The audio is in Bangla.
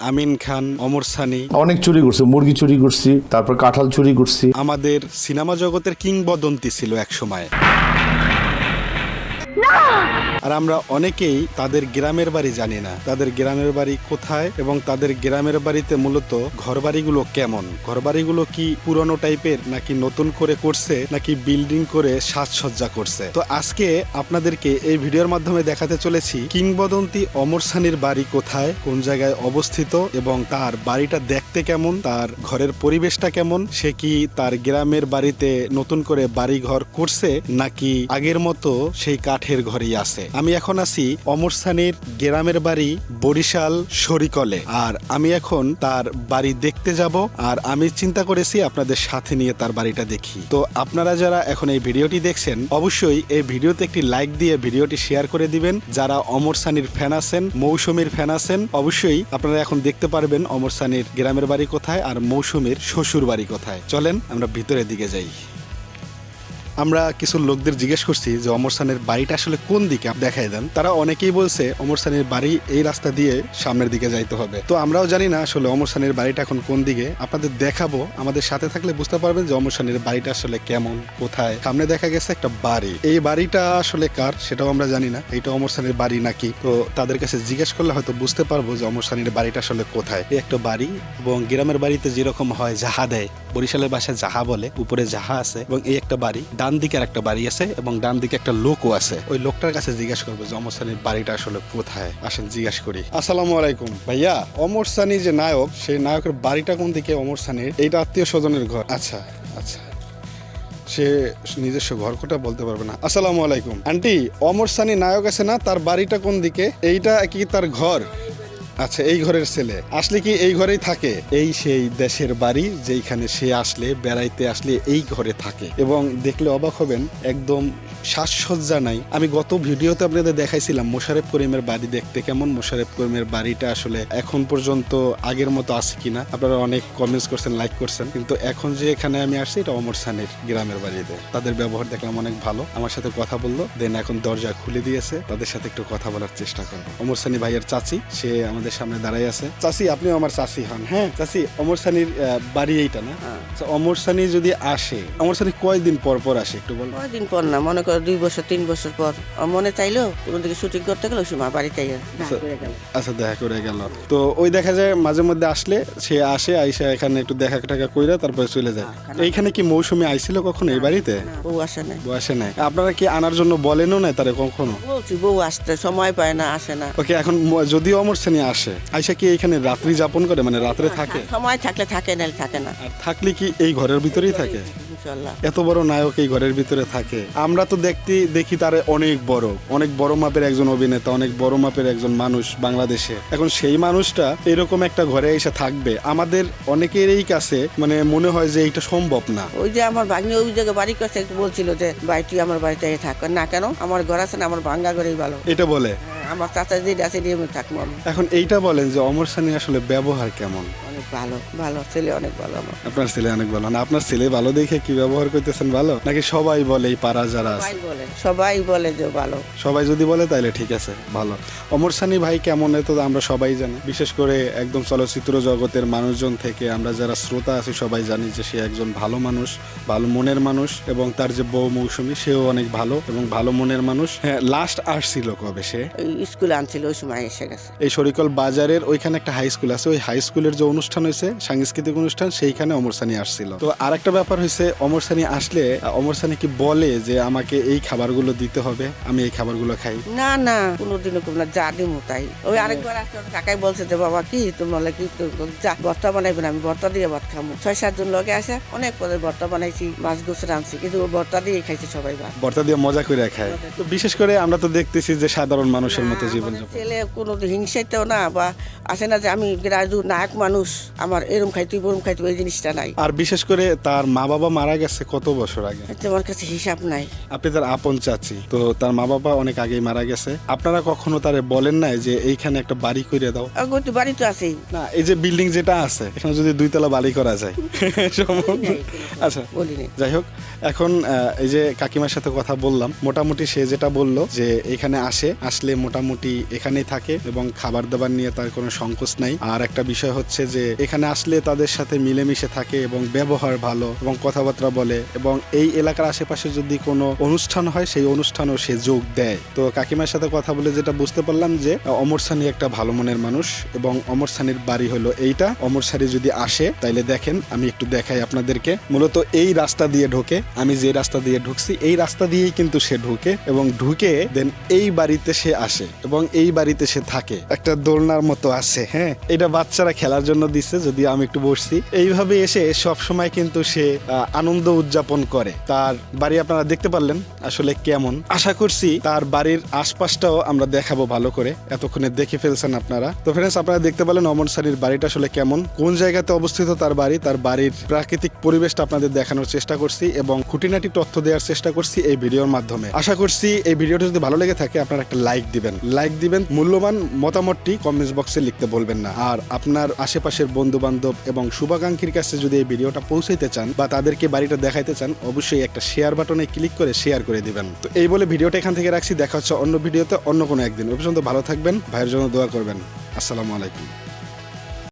আমিন খান অমর সানি। অনেক চুরি করছি মুরগি চুরি করছি তারপর কাঁঠাল চুরি করছি। আমাদের সিনেমা জগতের কিংবদন্তি ছিল এক সময়। আর আমরা অনেকেই তাদের গ্রামের বাড়ি জানি না। তাদের গ্রামের বাড়ি কোথায় এবং তাদের গ্রামের বাড়িতে মূলত ঘরবাড়িগুলো কেমন? ঘরবাড়িগুলো কি পুরনো টাইপের নাকি নতুন করে করছে, নাকি বিল্ডিং করে সাজসজ্জা করছে? তো আজকে আপনাদেরকে এই ভিডিওর মাধ্যমে দেখাতে চলেছি কিংবদন্তি অমর সানির বাড়ি কোথায়, কোন জায়গায় অবস্থিত এবং তার বাড়িটা দেখতে কেমন, তার ঘরের পরিবেশটা কেমন, সে কি তার গ্রামের বাড়িতে নতুন করে বাড়ি ঘর করছে, নাকি আগের মতো সেই কাঠের ঘরেই আছে? আমি এখন আছি অমর সানির গ্রামের বাড়ি বরিশাল শরিকলে। আর আমি এখন তার বাড়ি দেখতে যাব, আর আমি চিন্তা করেছি আপনাদের সাথে নিয়ে তার বাড়িটা দেখি। তো আপনারা যারা এখন এই ভিডিওটি দেখছেন, অবশ্যই এই ভিডিওতে একটি লাইক দিয়ে ভিডিওটি শেয়ার করে দিবেন। যারা অমর সানির ফ্যান আছেন, মৌসুমীর ফ্যান আছেন, অবশ্যই আপনারা এখন দেখতে পারবেন অমর সানির গ্রামের বাড়ি কোথায় আর মৌসুমীর শ্বশুর বাড়ি কোথায়। চলেন, আমরা ভিতরের দিকে যাই। আমরা কিছু লোকদের জিজ্ঞেস করছি যে অমর সানের বাড়িটা আসলে কোন দিকে? দেখাই দেন। তারা অনেকেই বলছে অমর সানের বাড়ি এই রাস্তা দিয়ে সামনের দিকে যাইতে হবে। তো আমরাও জানি না আসলে অমর সানের বাড়িটা এখন কোন দিকে। আপনাদের দেখাবো। আমাদের সাথে থাকলে বুঝতে পারবেন যে অমর সানের বাড়িটা আসলে কেমন, কোথায়। সামনে দেখা গেছে একটা বাড়ি। এই বাড়িটা আসলে কার সেটাও আমরা জানি না। এইটা অমর সানের বাড়ি নাকি? তো তাদের কাছে জিজ্ঞেস করলে হয়তো বুঝতে পারব যে অমর সানের বাড়িটা আসলে কোথায়। এই একটা বাড়ি এবং গ্রামের বাড়িতে যেরকম হয় জাহা দেয়। বরিশালের বাসায় জাহা বলে, উপরে জাহা আছে এবং এই একটা বাড়ি। ডান দিকে আর একটা বাড়ি আছে এবং ডান দিকে একটা লোকও আছে। ওই লোকটার কাছে জিজ্ঞাসা করব যে, অমর সানির বাড়িটা আসলে কোথায়? আসেন জিজ্ঞাসা করি। আসসালামু আলাইকুম ভাইয়া, অমর সানি যে নায়ক, সেই নায়কের বাড়িটা কোন দিকে অমর সানির? এইটা আত্মীয় স্বজনের ঘর। আচ্ছা আচ্ছা। সে নিজস্ব ঘর কোটা বলতে পারবে না। আসসালামু আলাইকুম। আন্টি, অমর সানি নায়ক আছে না? তার বাড়িটা কোন দিকে? এইটা কি তার ঘর? আচ্ছা এই ঘরের ছেলে। আসলে কি এই ঘরেই থাকে? এই সেই দেশের বাড়ি যেইখানে সে আসলে, বেড়াইতে আসলে এই ঘরে থাকে। এবং দেখলে অবাক হবেন, একদম সাজসজ্জা নাই। আমি গত ভিডিওতে আপনাদের দেখাইছিলাম মোশারেফ করিমের বাড়ি দেখতে কেমন। মোশারেফ করিমের বাড়িটা আসলে এখন পর্যন্ত আগের মতো আছে কিনা। আপনারা অনেক কমেন্টস করছেন লাইক করছেন। কিন্তু এখন যে এখানে আমি আসছি, এটা অমর সানির গ্রামের বাড়িতে। তাদের ব্যবহার দেখলাম অনেক ভালো। আমার সাথে কথা বলল, দেন এখন দরজা খুলে দিয়েছে। তাদের সাথে একটু কথা বলার চেষ্টা করব। অমর সানি ভাইয়ের চাচি, সে আমাদের সামনে দাঁড়াই আছে। চাষি আপনিও আমার চাষি হন হ্যাঁ? চাষি অমর সানির বাড়ি এইটা না? আচ্ছা, অমর সানি যদি আসে অমর সানি কয়দিন পর পর আসে একটু বল। কয়দিন পর না মনে করো দুই বছর তিন বছর পর। মনে চাইলো কোনো দিকে শুটিং করতে গেলে সময় বাড়িতে আচ্ছা দেখা করে গেল। তো ওই দেখা যায় মাঝে মধ্যে আসলে সে আসে আইসা এখানে একটু দেখা টাকা কইরা তারপরে চলে যায়। এইখানে কি মৌসুমী আইছিল কখনো এই বাড়িতে? বউ আসে নাই। বউ আসে নাই। আপনারা কি আনার জন্য বলেনও না তারে কখনো? বলছি বউ আসতে সময় পায় না আসে না। ওকে এখন যদি অমর শ্রেণি আসে আইসা কি এখানে রাত্রি যাপন করে? মানে রাত্রে থাকে? সময় থাকলে থাকে না থাকে না। আর থাকলে কি এই ঘরের ভিতরেই থাকে? ইনশাল্লাহ এত বড় নায়ক এই ঘরের ভিতরে থাকে। আমরা তো দেখতে দেখি তার অনেক বড়। অনেক বড় মাপের একজন অভিনেতা অনেক বড় মাপের একজন মানুষ বাংলাদেশে। এখন সেই মানুষটা এরকম একটা ঘরে এসে থাকবে। আমাদের অনেকেরই কাছে মানে মনে হয় যে এটা সম্ভব না। ওই যে আমার ভাগ্নি ওই জায়গায় বাড়ি করছে বলছিল যে ভাই তুই আমার বাড়িতে থাক। না কেন? আমার ঘর আছে না আমার ভাঙ্গা ঘরেই ভালো। এটা বলে? হ্যাঁ, আমার চাচা যে আছে দিয়ে থাকব আমি। এখন এইটা বলেন যে অমর সানি আসলে ব্যবহার কেমন? অনেক ভালো ভালো ছেলে অনেক ভালো আমার। আপনার ছেলে অনেক ভালো। না আপনার ছেলে ভালো দেখে কি ব্যবহার করতেছেন ভালো? নাকি সবাই বলে এই পাড়া যারা আছে? সবাই বলে সবাই বলে যে ভালো। সবাই যদি বলে তাহলে ঠিক আছে ভালো। অমর সানি ভাই কেমন? এ তো আমরা সবাই জানি। বিশেষ করে একদম চলচ্চিত্র জগতের মানুষজন থেকে আমরা যারা শ্রোতা আছি সবাই জানি যে সে একজন ভালো মানুষ ভালো মনের মানুষ এবং তার যে বউ মৌসুমী সেও অনেক ভালো এবং ভালো মনের মানুষ। হ্যাঁ লাস্ট আসছিল কবে সে? স্কুলে আনছিল ওই সময় এসে গেছে। এই শরিকল বাজারের ওইখানে একটা হাই স্কুল আছে। ওই হাই স্কুলের যে অনুষ্ঠান হয়েছে সাংস্কৃতিক অনুষ্ঠান সেইখানে অমর সানি আসছিল। তো আর একটা ব্যাপার হয়েছে অমর সানি আসলে অমর সানি কি বলে যে আমাকে এই খাবারগুলো দিতে হবে আমি এই খাবারগুলো খাই? না না কোনোদিনও কোনো যা দিমু তাই। ওই আরেকবার আসতে কাকাই বলছে যে বাবা কি তোমার কি যা ভর্তা বানাইবেন আমি ভর্তা দিয়ে ভাত খামো। ছয় সাতজন লোকে আসে অনেক পদের ভর্তা বানাইছি মাছ গোছ রাঁধছি কিন্তু ভর্তা দিয়ে খাইছে সবাই ভাত। ভর্তা দিয়ে মজা করে খায়। তো বিশেষ করে আমরা তো দেখতেছি যে সাধারণ মানুষের মতো জীবন আমাদের ছেলে কোনো হিংসাইতেও না বা আসে না যে আমি গ্রাজু নায়ক মানুষ আমার এরম খাইতে বরম খাইতে এই জিনিসটা নাই। আর বিশেষ করে তার মা বাবা মারা গেছে কত বছর আগে। এতে আমার কাছে হিসাব নাই। আপনি তার আপন চাচি তো তার মা বাবা অনেক আগেই মারা গেছে। আপনারা কখনো তারে বলেন নাই যে এইখানে একটা বাড়ি করে দাও? আগে তো বাড়ি তো আছেই। না এই যে বিল্ডিং যেটা আছে এখানে যদি দুইতলা বাড়ি করা যায়? আচ্ছা বলিনি যাই হোক এখন এই যে কাকিমার সাথে কথা বললাম মোটামুটি সে যেটা বলল যে এখানে আসে আসলে মোটামুটি এখানেই থাকে এবং খাবার দাবার নিয়ে তার কোনো সংকোচ নাই। আর একটা বিষয় হচ্ছে যে এখানে আসলে তাদের সাথে মিলেমিশে থাকে এবং ব্যবহার ভালো এবং কথাবার্তা বলে এবং এই এলাকার আশেপাশে যদি কোনো অনুষ্ঠান হয়, সেই অনুষ্ঠানও সে যোগ দেয়। তো কাকিমার সাথে কথা বলে যেটা বুঝতে পারলাম যে, অমর সানি একটা ভালো মনের মানুষ এবং অমর সানির বাড়ি হলো এইটা। অমর সানি যদি আসে, তাইলে দেখেন, আমি একটু দেখাই আপনাদেরকে। মূলত এই রাস্তা দিয়ে ঢোকে, আমি যে রাস্তা দিয়ে ঢুকছি, এই রাস্তা দিয়েই কিন্তু সে ঢুকে এবং ঢুকে, দেন এই বাড়িতে সে আসে এবং এই বাড়িতে সে থাকে। একটা দোলনার মতো আছে হ্যাঁ? এটা বাচ্চারা খেলার জন্য দিচ্ছে যদি আমি একটু বসছি। এইভাবে এসে সব সময় কিন্তু সে আনন্দ উদযাপন করে। তার বাড়ি আপনারা দেখতে পারলেন আসলে কেমন। আশা করছি তার বাড়ির আশপাশটাও আমরা দেখাবো ভালো করে। এতক্ষণে দেখে ফেলছেন আপনারা। তো ফ্রেন্ডস আপনারা দেখতে পেলেন অমর সারির বাড়িটা আসলে কেমন। কোন জায়গাতে অবস্থিত তার বাড়ি, তার বাড়ির প্রাকৃতিক পরিবেশটা আপনাদের দেখানোর চেষ্টা করছি এবং খুঁটিনাটি তথ্য দেওয়ার চেষ্টা করছি এই ভিডিওর মাধ্যমে। আশা করছি এই ভিডিওটা যদি ভালো লেগে থাকে, আপনারা একটা লাইক দিবেন। লাইক দিবেন, মূল্যবান মতামতটি কমেন্টস বক্সে লিখতে বলবেন না। আর আপনার আশেপাশের বন্ধু বান্ধব এবং শুভাকাঙ্ক্ষীর কাছে যদি এই ভিডিওটা পৌঁছাইতে চান বা তাদেরকে বাড়িটা দেখাইতে চান, অবশ্যই একটা শেয়ার বাটনে ক্লিক করে শেয়ার করে দিবেন। তো এই বলে ভিডিওটা এখান থেকে রাখছি। দেখা হচ্ছে অন্য ভিডিওতে অন্য কোনো একদিন। ওই ভালো থাকবেন, ভাইয়ের জন্য দোয়া করবেন। আসসালামু আলাইকুম।